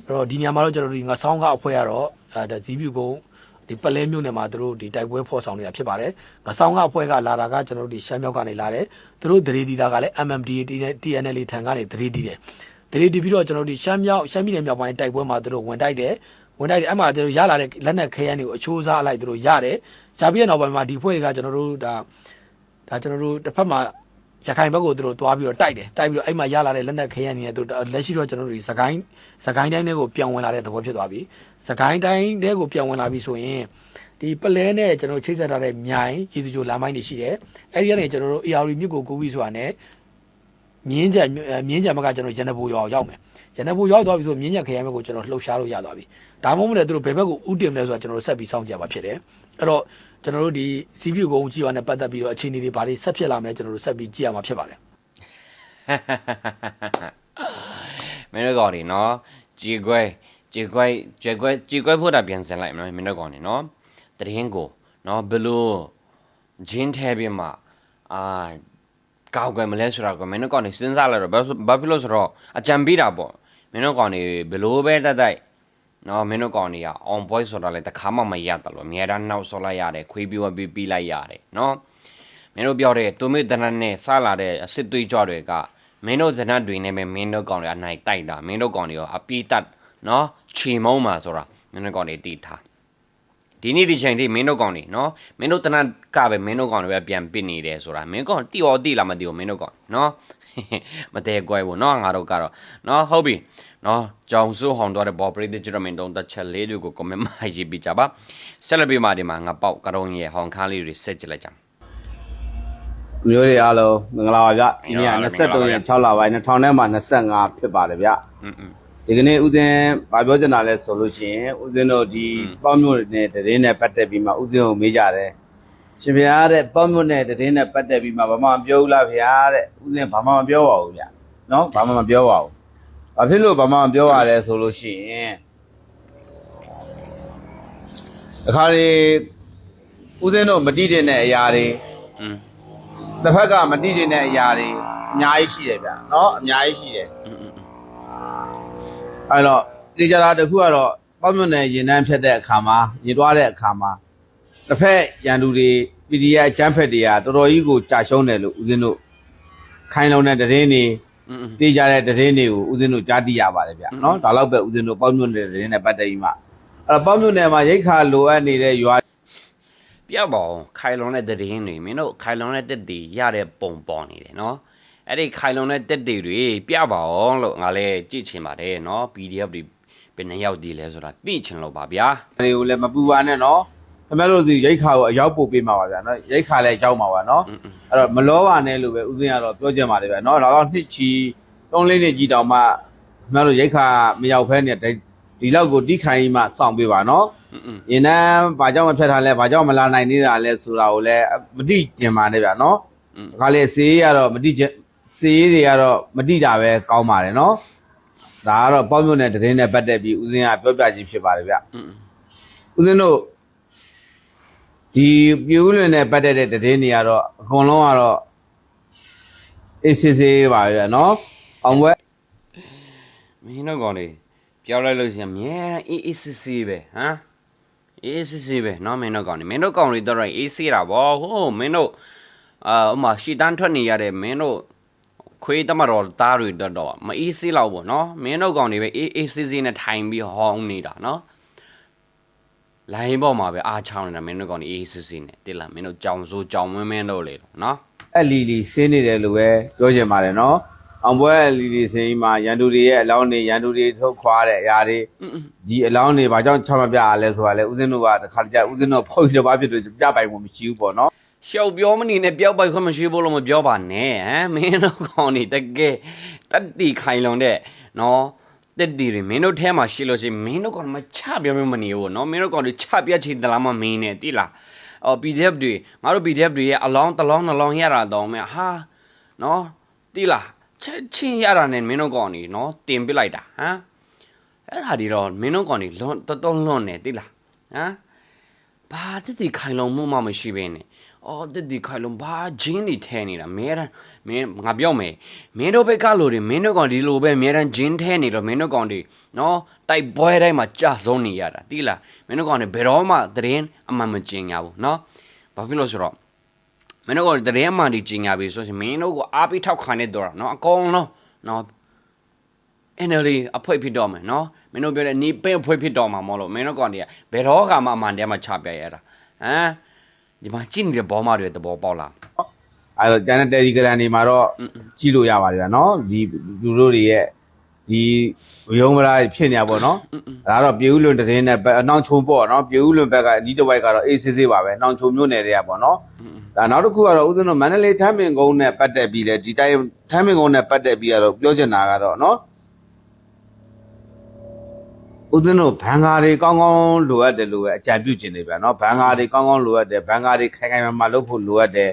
A: အဲ့တော့ဒီညမှာတော့ကျွန်တော်တို့ဒီငါဆောင်းကားအဖွဲ့ကတော့အဲဒါဇီးပြူကုန်း ဒီပလဲမြို့နယ်မှာသူတို့ဒီတိုက်ပွဲဖော်ဆောင်နေတာဖြစ်ပါတယ်ငါဆောင်းကားအဖွဲ့ကလာတာကကျွန်တော်တို့ဒီရှမ်းမြောက်ကနေလာတယ်သူတို့ဒရေဒီတာကလည်း MMDA နဲ့ TNL ထံကနေဒရေဒီတယ်ဒရေဒီပြီးတော့ကျွန်တော်တို့ဒီရှမ်းမြောက်ရှမ်းပြည်နယ်မြောက်ပိုင်းတိုက်ပွဲမှာသူတို့ဝင်တိုက်တယ်ဝင်တိုက်တယ်အဲ့မှာသူတို့ရလာတဲ့လက်နက်ခဲယမ်းတွေကိုအချိုးစားအလိုက်သူတို့ရတယ်ရပြီးတဲ့နောက်ပိုင်းမှာဒီဖွဲ့တွေကကျွန်တော်တို့ဒါဒါကျွန်တော်တို့တစ်ဖက်မှာ ရခိုင်ဘက်ကိုသူတို့သွားပြီးတော့တိုက်တယ်တိုက်ပြီးတော့အဲ့မှာရလာတဲ့လက်နက်ခဲယမ်းတွေနဲ့သူတို့လက်ရှိတော့ကျွန်တော်တို့ဒီစကိုင်းစကိုင်းတိုင်းတွေကိုပြောင်းဝင်လာတဲ့သဘောဖြစ်သွားပြီစကိုင်းတိုင်းတွေကိုပြောင်းဝင်လာပြီဆိုရင်ဒီပလဲနဲ့ကျွန်တော်ချိတ်ဆက်ထားတဲ့မြိုင်ရည်သူချိုလာမိုင်းတွေရှိတယ်အဲ့ဒီကနေကျွန်တော်တို့ AR မြစ်ကိုကူးပြီးဆိုတာနဲ့မြင်းကြံမြင်းကြံဘက်ကကျွန်တော်ရန်တဘူရွာကိုရောက်မယ်ရန်တဘူရောက်သွားပြီဆိုမြင်းကြံခရိုင်ဘက်ကိုကျွန်တော်လှုပ်ရှားလို့ရသွားပြီဒါမှမဟုတ်လည်းသူတို့ဘယ်ဘက်ကိုဥတင်မလဲဆိုတာကျွန်တော်တို့ဆက်ပြီးစောင့်ကြပါဖြစ်တယ်အဲ့တော့ ကျွန်တော်တို့ဒီစီးပြူကုန်းကြီးပါနဲ့ပတ်သက်ပြီးတော့အခြေအနေတွေဘာတွေဆက်ဖြစ်လာမလဲကျွန်တော်တို့ဆက်ပြီးကြည့်ရမှာဖြစ်ပါတယ်
C: မင်းတို့ကောင်နေနော်ကြည်ကွဲကြည်ကွဲကြည်ကွဲကြည်ကွဲဖို့တာပြန်စင်လိုက်မလားမင်းတို့ကောင်နေနော်တရင်ကိုနော်ဘလို့ဂျင်းထဲပြီးမှအာကောက်ကွယ်မလဲဆိုတော့ကမင်းတို့ကောင်နေစဉ်းစားလိုက်တော့ဘာဘာဖြစ်လို့ဆိုတော့အကြံပေးတာပေါ့မင်းတို့ကောင်နေဘလို့ပဲတက်တိုက် နော်မင်းတို့ကောင်နေက on voice ဆိုတာလည်းတခါမှမရတော့လို့အများတန်းနောက်ဆော်လိုက်ရတယ်ခွေးပြီးဝပြီးပြီးလိုက်ရတယ်နော်မင်းတို့ပြောတဲ့သူမေတနတ်နဲ့စလာတဲ့အစ်စ်သွေးကြွတွေကမင်းတို့ဇနတ်တွေနဲ့ပဲမင်းတို့ကောင်တွေအနိုင်တိုက်တာမင်းတို့ကောင်တွေရောအပိတတ်နော်ချီမုံမှာဆိုတာမင်းတို့ကောင်တွေတည်ထားဒီနေ့ဒီချိန်ထိမင်းတို့ကောင်တွေနော်မင်းတို့တနတ်ကပဲမင်းတို့ကောင်တွေပဲပြန်ပစ်နေတယ်ဆိုတာမင်းကောင်တီော်တီလာမတီော်မင်းတို့ကောင်နော် မတဲကွဲဘူးနော်ငါတို့ကတော့နော်ဟုတ်ပြီနော်ကြောင်စုဟောင်းတော့တဲ့ဘောပရိတ်ဂျရမင်တုံးတစ်ချက်လေးတွေကို comment မှာရေးပြကြပါဆက်လက်ပြီးမှဒီမှာငါပေါက်ကရုံးရဲ့ဟောင်းခါလေးတွေဆက်ကြည့်လိုက်ကြ
B: မျိုးတွေအားလုံးမင်္ဂလာပါဗျဒီနေ့က
C: မင်္ဂလာပါဗျ
B: 23ရက်6လပိုင်း2000ထဲမှာ25ဖြစ်ပါတယ်ဗျ
C: อืมอืม
B: ဒီကနေ့ဦးဇင်းဗာပြောချင်တာလဲဆိုလို့ရှိရင်ဦးဇင်းတို့ဒီပေါ့မြို့နဲ့တည်င်းနဲ့ပတ်သက်ပြီးမှဦးဇင်းကိုမေးကြတယ် ရှင်ဗျာတဲ့ပတ်မွတ်နဲ့တည်င်းနဲ့ပတ်သက်ပြီးမှဘာမှမပြောဘူးလားဗျာတဲ့ဥစဉ်ဘာမှမပြောပါဘူးဗျာနော်ဘာမှမပြောပါဘူးဘာဖြစ်လို့ဘာမှမပြောရလဲဆိုလို့ရှိရင်အခါလေဥစဉ်တို့မတိတင်တဲ့အရာတွေ
C: อืม
B: တစ်ဖက်ကမတိတင်တဲ့အရာတွေအများကြီးရှိတယ်ဗျာနော်အများကြီးရှိတယ်အဲ့တော့ဒီကြတာတစ်ခုကတော့ပတ်မွတ်နဲ့ရင်နှန်းဖြတ်တဲ့အခါမှာရေတွားတဲ့အခါမှာ တစ်ဖက်ရန်သူတွေ PDF အကြမ်းဖက်တွေကတော်တော်ကြီးကိုကြာရှုံးတယ်လို့ဦးဇင်းတို့ခိုင်းလုံတဲ့သတင်းတွေ
C: သိကြ
B: တဲ့သတင်းတွေကိုဦးဇင်းတို့ကြားသိရပါတယ်ဗျနော်ဒါတော့ပဲဦးဇင်းတို့ပေါ့ညွန့်တဲ့သတင်းနဲ့ပတ်သက်ပြီးမှအဲပေါ့ညွန့်နယ်မှာရိတ်ခါလိုအပ်နေတဲ့ရွာ
C: ပြပါအောင်ခိုင်လုံတဲ့သတင်းတွေမင်းတို့ခိုင်လုံတဲ့တက်တွေရတဲ့ပုံပေါ်နေတယ်နော်အဲ့ဒီခိုင်လုံတဲ့တက်တွေတွေပြပါအောင်လို့ငါလည်းကြည့်ချင်ပါတယ်နော် PDF တွေဘယ်နှယောက်ဒီလဲဆိုတာသိချင်လို့ပါဗျာ
B: တွေကိုလည်းမပူပါနဲ့နော် ခင်ဗျားတို့ဒီရိတ်ခါကိုအရောက်ပို့ပေးမှာပါဗျာနော်ရိတ်ခါလည်းရောက်မှာပါနော်အဲ့တော့မလောပါနဲ့လို့ပဲဥစဉ်ကတော့ပြောကြပါလေဗျာနော်ဒါတော့နှစ်ချီသုံးလေးနှစ်ကြီးတောင်မှခင်ဗျားတို့ရိတ်ခါမရောက်ဖဲနဲ့ဒီလောက်ကိုတိခိုင်းမှစောင့်ပေးပါနော်ရင်းနှန်းဘာကြောင့်မဖြတ်ထားလဲဘာကြောင့်မလာနိုင်နေတာလဲဆိုတာကိုလည်းမတိကျင်ပါနဲ့ဗျာနော်ဒါကလည်းဈေးကတော့မတိကျဈေးတွေကတော့မတိတာပဲကောင်းပါတယ်နော်ဒါကတော့ပေါ့မြို့နယ်တရင်နဲ့ပတ်သက်ပြီးဦးစင်းကပြောပြခြင်းဖြစ်ပါတယ်ဗျဦးစင်းတို့ ဒီပြူးလွင်နဲ့ပတ်သက်တဲ့တည်င်းတွေကတော့အကုန်လုံးကတော့အေးဆေးဆေးပါပဲနော်အောင်ဝဲ
C: မင်းတို့ကောင်လေးပြောင်းလိုက်လို့ရှိရင်မြဲအေးအေးဆေးဆေးပဲဟမ်အေးဆေးဆေးပဲနော်မင်းတို့ကောင်လေးမင်းတို့ကောင်လေးတော့အေးဆေးတာဗောဟိုးမင်းတို့အာဥမာရှီတန်းထွက်နေရတဲ့မင်းတို့ခွေးတမတော်သားတွေတော့တော့မအေးဆေးလောက်ဗောနော်မင်းတို့ကောင်တွေပဲအေးအေးဆေးဆေးနဲ့ထိုင်ပြီးဟောင်းနေတာနော် လိုင်းပေါ်မှာပဲအားချောင်းနေတာမင်းတို့ကောင်တွေအေးအေးစေးစေးနဲ့တိလားမင်းတို့ကြောင်စိုးကြောင်မင်းမင်းတို့လေနော်
B: အဲ့လီလီဆင်းနေတယ်လို့ပဲပြောချင်ပါတယ်နော်အောင်ပွဲလီလီဆင်းကြီးမှာရန်သူတွေရဲ့အလောင်းတွေရန်သူတွေထုတ်ခွာတဲ့အရာတွေဒီအလောင်းတွေဘာကြောင့်ချမပြရလဲဆိုတာလဲဦးဇင်းတို့ကတစ်ခါတကြဦးဇင်းတို့ဖောက်ပြီးတော့ဘာဖြစ်လို့ပြပိုင်မှုမရှိဘူးပေါ့နော်
C: ရှောက်ပြောမနေနဲ့ပျောက်ပိုက်ခွင့်မရှိဘူးလို့မပြောပါနဲ့ဟမ်မင်းတို့ကောင်နေတကယ်တက်တီခိုင်လုံတဲ့နော် တက်တီတွေမင်းတို့ထဲမှာရှိလို့ရှိရင်မင်းတို့ကောင်မချပြောမမနေဘူးနော်မင်းတို့ကောင်တွေချပြချင်တလားမမင်းနဲ့တိလားအော် PDF တွေငါတို့ PDF တွေရဲ့အလောင်းတစ်လောင်းနှလောင်းရတာတော့မယ်ဟာနော်တိလားချက်ချင်းရတာနဲ့မင်းတို့ကောင်နေနော်တင်ပစ်လိုက်တာဟမ်အဲ့ဒါဒီတော့မင်းတို့ကောင်နေလွန်တော်တော်လွန်နေတိလားဟမ်ဘာတက်တီခိုင်လုံမှုမှမရှိဘဲနဲ့ အော်တက်တီခိုင်လုံဘာဂျင်းနေထဲနေတာမဲတန်းမင်းငါပြောမယ်မင်းတို့ဘက်ကလူတွေမင်းတို့ကောင်ဒီလိုပဲမဲတန်းဂျင်းထဲနေတော့မင်းတို့ကောင်တွေနော်တိုက်ပွဲတိုင်းမှာကြာဆုံးနေရတာတိလားမင်းတို့ကောင်တွေဘယ်တော့မှသတင်းအမှန်မကျင်ကြဘူးနော်ဘာဖြစ်လို့ဆိုတော့မင်းတို့ကောင်တွေသတင်းအမှန်ဒီကျင်ကြပြီဆိုရင်မင်းတို့ကအားပေးထောက်ခံနေတော့တာနော်အကုန်လုံးနော် NLD အဖွဲဖြစ်တော့မယ်နော်မင်းတို့ပြောတဲ့နီးပဲအဖွဲဖြစ်တော့မှာမဟုတ်လို့မင်းတို့ကောင်တွေကဘယ်တော့ကမှအမှန်တည်းမှချပြရတာဟမ် ဒီမှာကြည့်နေတဲ့ဘောမတွေသဘောပေါက်လား
B: အဲ့တော့ကျန်တဲ့ Telegram တွေမှာတော့ကြည့်လို့ရပါတယ်ဗျာနော်ဒီလူတို့တွေရဲ့ဒီရုံးမလားဖြစ်နေတာပေါ့နော်ဒါကတော့ပြည်ဦးလွန်တရင်နဲ့ဘက်အနှောင်ချုံပေါ့နော်ပြည်ဦးလွန်ဘက်ကအဒီတစ်ဝိုက်ကတော့အေးဆေးဆေးပါပဲနှောင်ချုံမြို့နယ်တွေကပေါ့နော်ဒါနောက်တစ်ခုကတော့ဦးဇင်းတို့မန္တလေးထမ်းပင်ကုန်းနဲ့ပတ်သက်ပြီးလေဒီတိုင်းထမ်းပင်ကုန်းနဲ့ပတ်သက်ပြီးကတော့ပြောချင်တာကတော့နော် ဦးဇင်းတို့ဘန်ကာတွေကောင်းကောင်းလိုအပ်တယ်လို့ပဲအကြံပြုချင်နေဗျာနော်ဘန်ကာတွေကောင်းကောင်းလိုအပ်တယ်ဘန်ကာတွေခိုင်ခိုင်မာမာလုပ်ဖို့လိုအပ်တယ်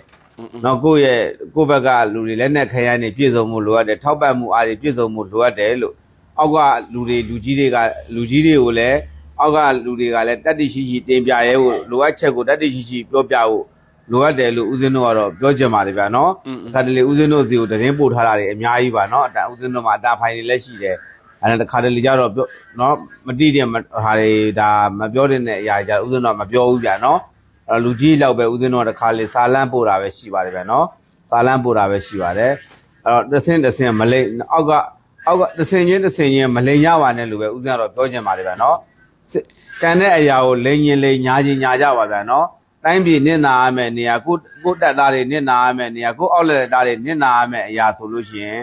B: နော်ကိုယ့်ရဲ့ကိုယ့်ဘက်ကလူတွေလက်နဲ့ခရိုင်းနေပြည့်စုံမှုလိုအပ်တယ်ထောက်ပံ့မှုအားတွေပြည့်စုံမှုလိုအပ်တယ်လို့အောက်ကလူတွေလူကြီးတွေကလူကြီးတွေကိုလည်းအောက်ကလူတွေကလည်းတတ်သိရှိရှိတင်ပြရဲဖို့လိုအပ်ချက်ကိုတတ်သိရှိရှိပြောပြဖို့လိုအပ်တယ်လို့ဦးဇင်းတို့ကတော့ပြောချင်ပါတယ်ဗျာနော်အခါတလေဦးဇင်းတို့စီကိုသတင်းပို့ထားတာတွေအများကြီးပါနော်အတဦးဇင်းတို့မှာအတာဖိုင်တွေလည်းရှိတယ် အဲ့ဒါတစ်ခါတလေကြတော့ပြောနော်မတိတဲ့ဟာတွေဒါမပြောတဲ့အရာတွေကြဦးဇင်းတို့ကမပြောဘူးဗျာနော်အဲ့တော့လူကြီးလောက်ပဲဦးဇင်းတို့ကတစ်ခါလေစာလန်းပို့တာပဲရှိပါတယ်ဗျာနော်စာလန်းပို့တာပဲရှိပါတယ်အဲ့တော့တစ်ဆင့်တစ်ဆင့်မလိမ့်အောက်ကအောက်ကတစ်ဆင့်ချင်းတစ်ဆင့်ချင်းမလိမ့်ရပါနဲ့လို့ပဲဦးဇင်းကတော့ပြောချင်ပါတယ်ဗျာနော်စစ်တန်တဲ့အရာကိုလိမ့်ရင်လိမ့်ညာချင်းညာကြပါဗျာနော်တိုင်းပြည်နစ်နာရမယ်နေရာကိုကိုတက်သားတွေနစ်နာရမယ်နေရာကိုအောက်လက်သားတွေနစ်နာရမယ်အရာဆိုလို့ရှိရင်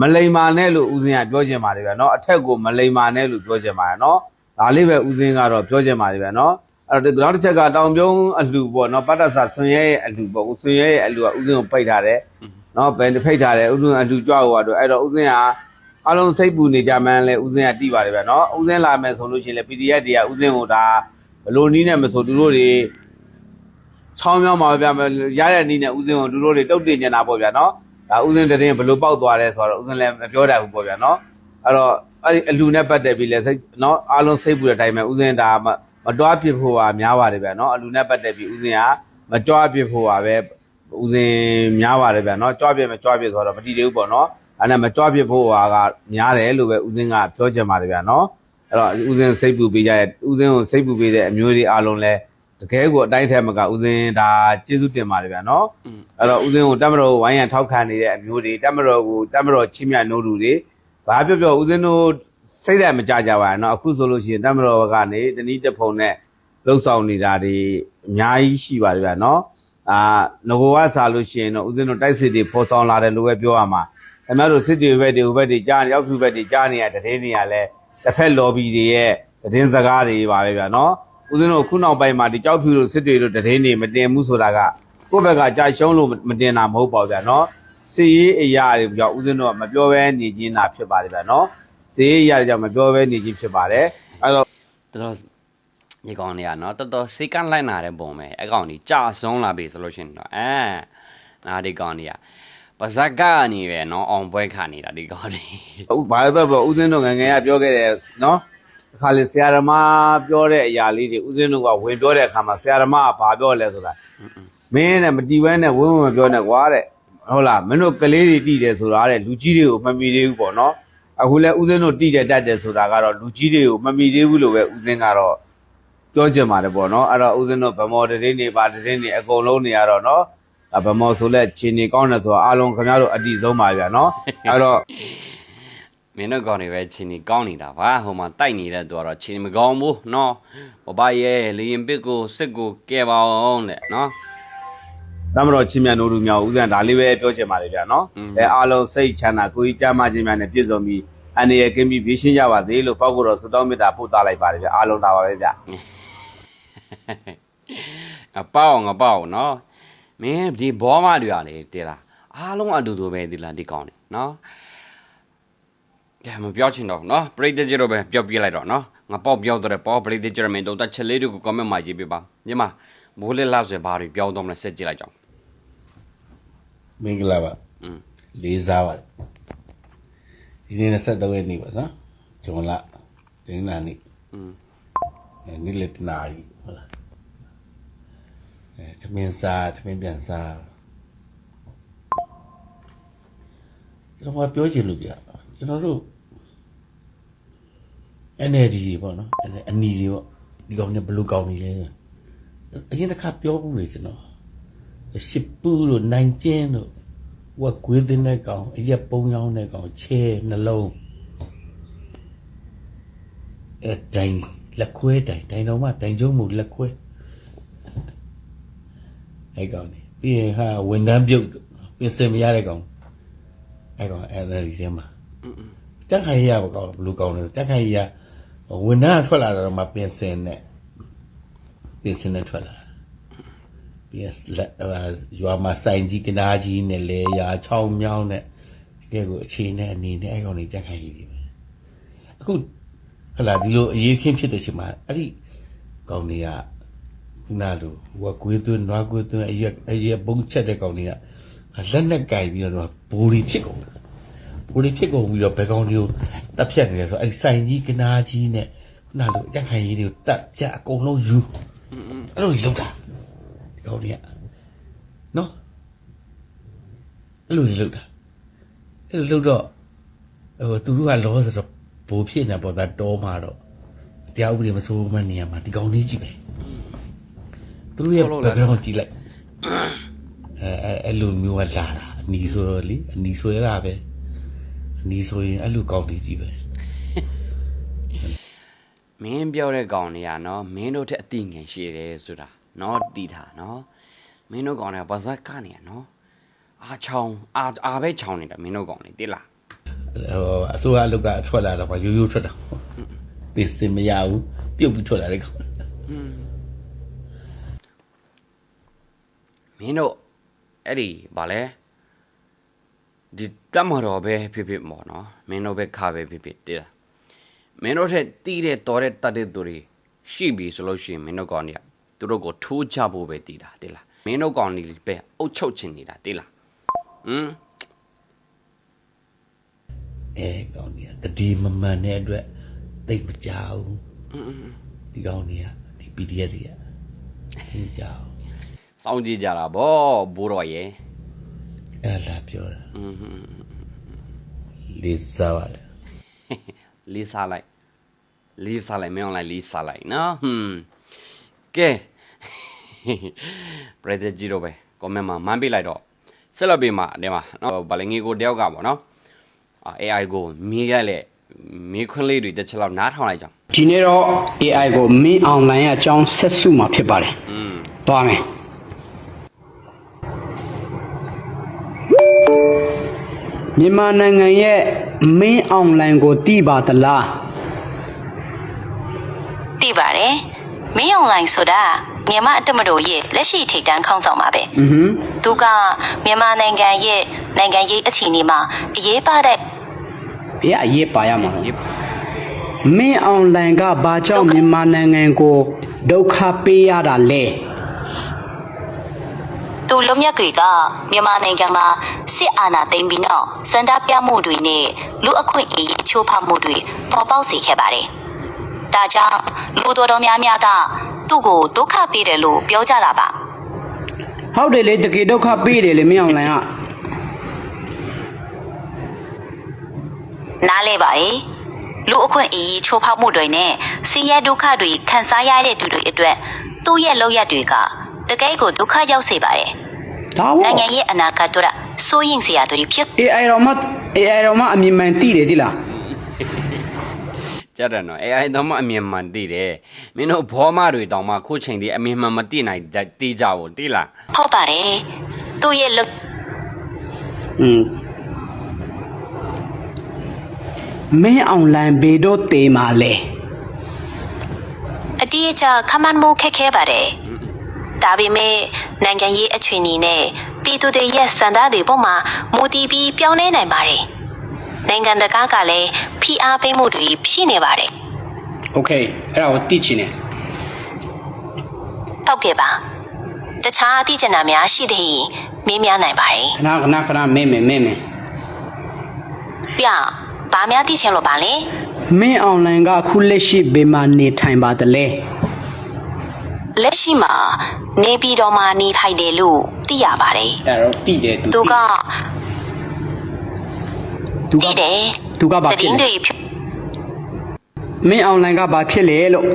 B: မလိမ္မာနဲ့လို့ဦးဇင်းကပြောချင်ပါတယ်ဗျာနော်အထက်ကိုမလိမ္မာနဲ့လို့ပြောချင်ပါတယ်နော်ဒါလေးပဲဦးဇင်းကတော့ပြောချင်ပါတယ်ဗျာနော်အဲ့တော့နောက်တစ်ချက်ကတောင်ပြုံးအလှပေါ့နော်ပတ်သက်စာဆွန်ရဲရဲ့အလှပေါ့ဦးဆွန်ရဲရဲ့အလှကဥစဉ်ကိုပိတ်ထားတယ်နော်ဘယ်တစ်ဖိတ်ထားတယ်ဥစဉ်အလှကြွားဟိုကတော့အဲ့တော့ဥစဉ်ကအလုံးစိတ်ပူနေကြမှန်းလဲဥစဉ်ကတိပါတယ်ဗျာနော်ဥစဉ်လာမယ်ဆိုလို့ရှိရင်လဲ PDF တွေကဥစဉ်ကိုဒါဘလို့နီးနဲ့မဆိုသူတို့တွေချောင်းမြောင်းမှာဗျာရတဲ့နီးနဲ့ဥစဉ်ကိုသူတို့တွေတုတ်တင်နေတာပေါ့ဗျာနော် ဒါဥစဉ်တရင်ဘလို့ပေါက်သွားလဲဆိုတော့ဥစဉ်လည်းမပြောတတ်ဘူးပေါ့ဗျာနော်အဲ့တော့အဲ့ဒီအလူနဲ့ပတ်သက်ပြီးလဲစိတ်နော်အားလုံးစိတ်ပူတဲ့အတိုင်းပဲဥစဉ်ဒါမတွားပြဖို့ဟာများပါတယ်ဗျာနော်အလူနဲ့ပတ်သက်ပြီးဥစဉ်ကမတွားပြဖို့ဟာပဲဥစဉ်များပါတယ်ဗျာနော်ကြွားပြမကြွားပြဆိုတော့မတည်သေးဘူးပေါ့နော်အဲ့ဒါမကြွားပြဖို့ဟာကများတယ်လို့ပဲဥစဉ်ကပြောချင်ပါတယ်ဗျာနော်အဲ့တော့ဥစဉ်စိတ်ပူပေးကြရဲ့ဥစဉ်ကိုစိတ်ပူပေးတဲ့အမျိုးတွေအားလုံးလဲ ကယ်ကိုအတိုင်းထဲမှာကဦးစင်းဒါကျေးဇူးတင်ပါတယ်ဗျာနော်အဲ့တော့ဦးစင်းကိုတက်မတော်ဝိုင်းရန်ထောက်ခံနေတဲ့အမျိုးတွေတက်မတော်ကိုတက်မတော်ချင်းမြနိုးသူတွေဘာပြောပြောဦးစင်းတို့စိတ်ဓာတ်မကြကြပါနဲ့နော်အခုဆိုလို့ရှိရင်တက်မတော်ကနေတနည်းတစ်ဖုံနဲ့လှုပ်ဆောင်နေတာတွေအများကြီးရှိပါတယ်ဗျာနော်အာငโกကစားလို့ရှိရင်တော့ဦးစင်းတို့တိုက်စစ်တွေဖော်ဆောင်လာတယ်လို့ပဲပြောရမှာအများတို့စစ်တွေဘက်တွေဟိုဘက်တွေကြားရောက်စုဘက်တွေကြားနေရတဲ့တင်းနေရလဲတစ်ဖက်လော်ဘီတွေရဲ့တင်းစကားတွေပါပဲဗျာနော် ဦးဇင်းတို့ခုနောက်ပိုင်းမှာဒီကြောက်ဖြူတို့စစ်တွေတို့တင်းတွေမတင်ဘူးဆိုတာကကိုယ့်ဘက်ကကြာရှုံးလို့မတင်တာမဟုတ်ပါဘူးဗျာနော်စီရေးအရာတွေကြောင့်ဦးဇင်းတို့ကမပြောဘဲနေခြင်းတာဖြစ်ပါတယ်ဗျာနော်စီရေးအရာတွေကြောင့်မပြောဘဲနေခြင်းဖြစ်ပါတယ်အဲ့တော့
C: တော်တော်ဒီကောင်တွေကနော်တော်တော်စိတ်ကန့်လိုက်နာတဲ့ပုံပဲအကောင်ကြီးကြာဆုံးလာပြီဆိုလို့ရှိရင်တော့အဲနာဒီကောင်တွေကပါဇက်ကနေပဲနော်အောင်ပွဲခါနေတာဒီကောင်တွေ
B: ဟုတ်ဘာပဲပေါ့ဦးဇင်းတို့ငယ်ငယ်ကပြောခဲ့တယ်နော်အ ခါလေဆရာဓမ္မပြောတဲ့အရာလေးတွေဦးဇင်းတို့ကဝင်ပြောတဲ့အခါမှာဆရာဓမ္မကဘာပြောလဲဆိုတာမင်းနဲ့မတီဝဲနဲ့ဝင်းဝင်းမပြောနဲ့ကွာတဲ့ဟုတ်လားမင်းတို့ကလေးတွေတီးတယ်ဆိုတာတဲ့လူကြီးတွေကိုမမီသေးဘူးပေါ့နော်အခုလဲဦးဇင်းတို့တီးတယ်တတ်တယ်ဆိုတာကတော့လူကြီးတွေကိုမမီသေးဘူးလို့ပဲဦးဇင်းကတော့ပြောချင်ပါတယ်ပေါ့နော်အဲ့တော့ဦးဇင်းတို့ဗမော်တရင်တွေပါတရင်တွေအကုန်လုံးနေရတော့နော်ဒါဗမော်ဆိုလက်ခြေနေကောင်းတယ်ဆိုတော့အားလုံးခင်ဗျားတို့အတိဆုံးပါဗျာနော်အဲ့တော့
C: မင်းတို့ကောင်တွေပဲချင်းနေကောင်းနေတာပါဟိုမှာတိုက်နေတဲ့သူကတော့ချင်းမကောင်းဘူးနော်ဘဘရဲ့လေရင်ပစ်ကိုစစ်ကိုကဲပါအောင်တဲ့နော်
B: တမတော်ချင်းမြတ်နိုးလူမြောက်ဦးဇန်ဒါလေးပဲပြောချင်ပါတယ်ဗျာနော်
C: อืม
B: အဲအားလုံးစိတ်ချမ်းသာကိုယ်ကြီးကြမ်းမှချင်းများနဲ့ပြည့်စုံပြီးအနေရကင်းပြီးပြေးရှင်းကြပါသေးလို့ပောက်ကိုတော့ဆုတောင်းမေတ္တာပို့သလိုက်ပါတယ်ဗျာအားလုံးဒါပါပဲဗျာ
C: ငါပေါ့ငါပေါ့နော်မင်းဒီဘောမတွေကလေတည်လားအားလုံးအတူတူပဲဒီလားဒီကောင်နေနော် ကဲမပြောချင်တော့ဘူးနော်ပရိသတ်ကြီးတော့ပဲပြောပြလိုက်တော့နော်ငါပေါ့ပြောတော့တယ်ပေါ့ပရိသတ်ကြီးရမင်းတို့တက်ချက်လေးတွေကို comment မှာရေးပြပါညီမမိုးလေးလားဆိုဘာတွေပြောတော့မလဲစက်ကြည့်လိုက်ကြအောင်
D: မင်္ဂလာပါ
C: อืม
D: လေးစားပါတယ်ဒီနေ့23ရက်နေ့ပါနော်ဂျွန်လတင်းနာနေ့
C: อืม
D: အဲနေ့လက်တနာကြီးဟုတ်လားအဲသမင်းစားသမင်းပြန်စားကျွန်တော်ကပြောချင်လို့ပြကျွန်တော်တို့ energy တွေပေါ့နော်အဲအနီတွေပေါ့ဒီကောင်နဲ့ဘယ်လိုကောင်းနေလဲအရင်တစ်ခါပြောဘူးလေကျွန်တော်ရှစ်ပူးတို့နိုင်ကျင်းတို့ဝက်ကွေးတဲ့နဲ့ကောင်အရက်ပုံရောင်းတဲ့ကောင်ချဲနှလုံးအဲတိုင်လက်ခွဲတိုင်တိုင်တော်မှတိုင်ကျုံမှုလက်ခွဲအဲကောင်နေပြီးရင်ဟာဝန်တန်းပြုတ်တို့ပြင်စင်မရတဲ့ကောင်အဲကောင်အဲဒါဒီထဲမှာတက်ခိုင်ရပါကောင်းဘလူးကောင်းတယ်တက်ခိုင်ရ ဝန်ထမ်းထွက်လာတော့မှပင်စင်နဲ့ပင်စင်နဲ့ထွက်လာပြီးလက်ရွာမှာစိုင်ကြီးကနာကြီးနဲ့လေရာချောင်းမြောင်းနဲ့တကယ်ကိုအခြေနဲ့အနေနဲ့အဲ့ကောင်တွေတက်ခိုင်ရည်ပဲအခုဟလာဒီလိုအရေးခင်းဖြစ်တဲ့ချိန်မှာအဲ့ဒီကောင်တွေကခုနလိုဝက်ကွေးသွင်းနွားကွေးသွင်းအရက်အရက်ပုံချက်တဲ့ကောင်တွေကလက်နဲ့ကြိုက်ပြီးတော့ဘူရီဖြစ်ကုန်တယ် ကိုလေးဖြစ်ကုန်ပြီးတော့ဘယ်ကောင်တွေကိုတက်ဖြတ်နေလဲဆိုတော့အဲ့ဆိုင်ကြီးကနာကြီးနဲ့ခုနလိုအကြက်ခိုင်ကြီးတွေကိုတက်ဖြတ်အကုန်လုံးယူအဲ့လိုကြီးလောက်တာဒီကောင်တွေကနော်အဲ့လိုကြီးလောက်တာအဲ့လိုလောက်တော့ဟိုသူတို့ကလောဆိုတော့ဘိုးဖြစ်နေပေါ့ဒါတောမှာတော့တရားဥပဒေမစိုးမနေရမှာဒီကောင်လေးကြီးပဲသူတို့ရဲ့ background ကြည့်လိုက်အဲအဲအဲ့လိုမျိုးကလာတာအနီဆိုတော့လေအနီဆိုရတာပဲ နီးဆိုရင်အဲ့လိုကောက်နေကြည့်ပဲ
C: မင်းပြောတဲ့ကောင်တွေကနော်မင်းတို့ထက်အတိငယ်ရှိတယ်ဆိုတာနော်တီးတာနော်မင်းတို့ကောင်တွေကဘာဇက်ကနေရနော်အာချောင်းအာအာပဲချောင်းနေတာမင်းတို့ကောင်တွေတိလား
D: ဟိုအစိုးရအလုပ်ကထွက်လာတော့ဗာရိုးရိုးထွက်တာပင်စင်မရဘူးပြုတ်ပြီးထွက်လာတဲ့ကောင်
C: မင်းတို့အဲ့ဒီဗာလဲ ဒီတက်မတော်ပဲဖြစ်ဖြစ်ပေါ့နော်မင်းတို့ပဲခါပဲဖြစ်ဖြစ်တိလားမင်းတို့ထက်တီးတဲ့တော်တဲ့တတ်တဲ့သူတွေရှိပြီဆိုလို့ရှိရင်မင်းတို့ကောင်တွေကသူတို့ကိုထိုးချဖို့ပဲတီးတာတိလားမင်းတို့ကောင်တွေပဲအုတ်ချုပ်ချင်နေတာတိလားဟမ်
D: အဲကောင်ကြီးတတိမမှန်တဲ့အတွက်တိတ်မကြောက်ဘူးဒီကောင်ကြီးကဒီ PDF တွေကဟင်းကြောက်
C: စောင်းကြည့်ကြတာဗောဘိုးတော်ရဲ့
D: အဲ့လာပြောတာ
C: อืม
D: လေးစားပါလေ
C: လေးစားလိုက်လေးစားလိုက်မင်းအောင်လိုက်လေးစားလိုက်နော်ဟွန်းကဲ ပရဒဂျီတော့ပဲ comment မှာမန်းပေးလိုက်တော့ဆက်လက်ပေးမှာအတင်းမှာနော်ဗာလငေကိုတယောက်ကပေါ့နော်အာ AI ကိုမီးရိုက်လက်မီးခွန်းလေးတွေတစ်ချက်လောက်နားထောင်လိုက်ကြအောင်
F: ဒီနေ့တော့ AI ကိုမင်းအွန်လိုင်းအကြောင်းဆက်စုမှာဖြစ်ပါတယ်
C: อืม
F: သွားမယ် မြန်မာနိုင်ငံရဲ့မင်းအွန်လိုင်းကိုတည်ပါသလား
E: သိပါတယ်မင်းအွန်လိုင်းဆိုတာမြန်မာအတမတော်ရဲ့လက်ရှိထိပ်တန်းခေါင်းဆောင်ပါပဲ
F: อือဟึ
E: သူကမြန်မာနိုင်ငံရဲ့နိုင်ငံရေးအခြေအနေမှာအရေးပါတဲ့
F: ဘယ်အရေးပါရမှာလဲ
C: ရေး
F: မင်းအွန်လိုင်းကဘာကြောင့်မြန်မာနိုင်ငံကိုဒုက္ခပေးရတာလဲ
E: သူလုံမြတ်တွေကမြန်မာနိုင်ငံမှာစစ်အာဏာသိမ်းပြီးနောက်စန္ဒပြမှုတွေနဲ့လူအခွင့်အရေးချိုးဖောက်မှုတွေပေါ်ပေါက်စေခဲ့ပါတယ်။ဒါကြောင့်လူတော်တော်များများကသူ့ကိုဒုက္ခပေးတယ်လို့ပြောကြတာပါ
F: ဟုတ်တယ်လေတကယ်ဒုက္ခပေးတယ်လေမင်းအွန်လိုင်းက။
E: နားလဲပါရဲ့။လူအခွင့်အရေးချိုးဖောက်မှုတွေနဲ့ဆင်းရဲဒုက္ခတွေခံစားရတဲ့သူတွေအတွက်သူ့ရဲ့လုပ်ရက်တွေကတကယ်ကိုဒုက္ခရောက်စေပါတယ်
F: ဒါပေါ့
E: နိုင်ငံရဲ့အနာဂတ်တို့ကစိုးရင်စရာတွေဖြစ်
F: AI တော့မှ AI တော့မှအမြင်မှန်သိတယ်တိလား
C: ကြတယ်နော် AI တော့မှအမြင်မှန်သိတယ်မင်းတို့ဘောမတွေတောင်မှခုချိန်ဒီအမြင်မှန်မသိနိုင်တေးကြဘူးတိလား
E: ဟုတ်ပါတယ်သူ့ရဲ့လု
F: อืมမင်းအွန်လိုင်းဘေတော့တေးမှာလဲ
E: အတီးအကျခမန်းမိုးခက်ခဲပါတယ် ဒါပေမဲ့နိုင်ငံရေးအခြေအနေနဲ့ပြည်သူတွေရဲ့စံသားတွေပေါ်မှာမူတည်ပြီးပြောင်းလဲနိုင်ပါတယ်။နိုင်ငံတကာကလည်းဖိအားပေးမှုတွေဖြစ်နေပါတယ်။
F: Okay အဲ့ဒါကိုသိချင်တယ်။
E: ဟုတ်ကဲ့ပါ။တခြားသိချင်တာများရှိသေးရင်မေးမြန်းနိုင်ပါတယ်။
F: ခဏခဏခဏမေးမယ်မေးမယ်။
E: ပြ။ဘာများသိချင်လို့ပါလဲ။
F: မင်းအွန်လိုင်းကအခုလက်ရှိဘယ်မှာနေထိုင်ပါသလဲ။
E: လက်ရှိမှာနေပြည်တော်မှာနေထိုင်တယ်လို့သိရပါတယ်
F: အဲ့တော့တိတယ်သူ
E: သူက
F: သူက
E: သိတယ်
F: သူကဘာ
E: တ
F: ဖြစ်
E: င်း
F: လဲ
E: တွေဖြစ်
F: မင်းအွန်လိုင်းကဘာဖြစ်လဲလို့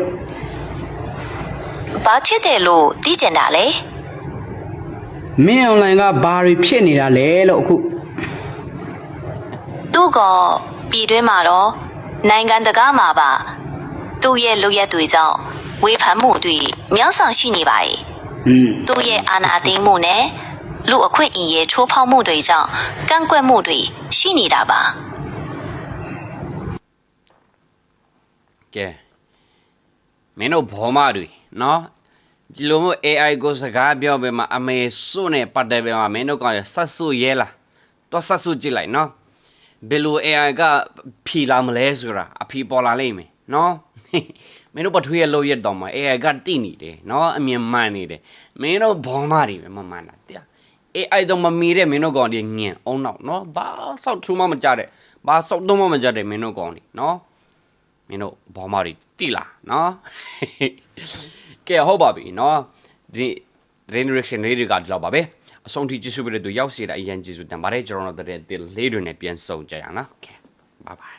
E: ဘာဖြစ်တယ်လို့သိကျင်တာလဲ
F: မင်းအွန်လိုင်းကဘာတွေဖြစ်နေတာလဲလို့အခု
E: သူကပြည်တွင်းမှာတော့နိုင်ငံတကာမှာပါသူ့ရဲ့လုပ်ရက်တွေကြောင့် ဝေဖန်မှုတွေမြောက်ဆောင်ရှိနေပါတယ်
F: อืม
E: သူ့ရဲ့အာဏာသိမ်းမှုနဲ့လူအခွင့်အရေးချိုးဖောက်မှုတွေကြောင့်ကန့်ကွက်မှုတွေရှိနေတာပါ
C: ကဲမင်းတို့ဘောမတွေနော်ဒီလိုမျိုး AI ကိုစကားပြောပေးမှာအမေစွနဲ့ပတ်တယ်ပေးမှာမင်းတို့ကဆက်စုရဲလားတော့ဆက်စုကြည့်လိုက်နော်ဘယ်လို AI ကဖြီလာမလဲဆိုတာအဖြီပေါ်လာလိမ့်မယ်နော် မင်းတို့ပထွေးရဲ့လို့ရတော့မှာ AI ကတိနေတယ်နော်အမြင်မှန်နေတယ်မင်းတို့ဘောမတွေပဲမမှန်တာတရား AI တော့မမီတဲ့မင်းတို့ကောင်တွေညင်အောင်တော့နော်ဘာစောက်ထူးမှမကြတဲ့ဘာစောက်တော့မှမကြတဲ့မင်းတို့ကောင်တွေနော်မင်းတို့ဘောမတွေတိလားနော်ကဲဟုတ်ပါပြီနော်ဒီ generation လေးတွေကကြောက်ပါပဲအဆုံးထိကြည့်ရှုပေးတဲ့သူရောက်စီတာအရင်ကျေးဇူးတင်ပါတယ်ကျွန်တော်တို့တဲ့လေးတွေနဲ့ပြန်ဆုံကြရအောင်နော် okay bye bye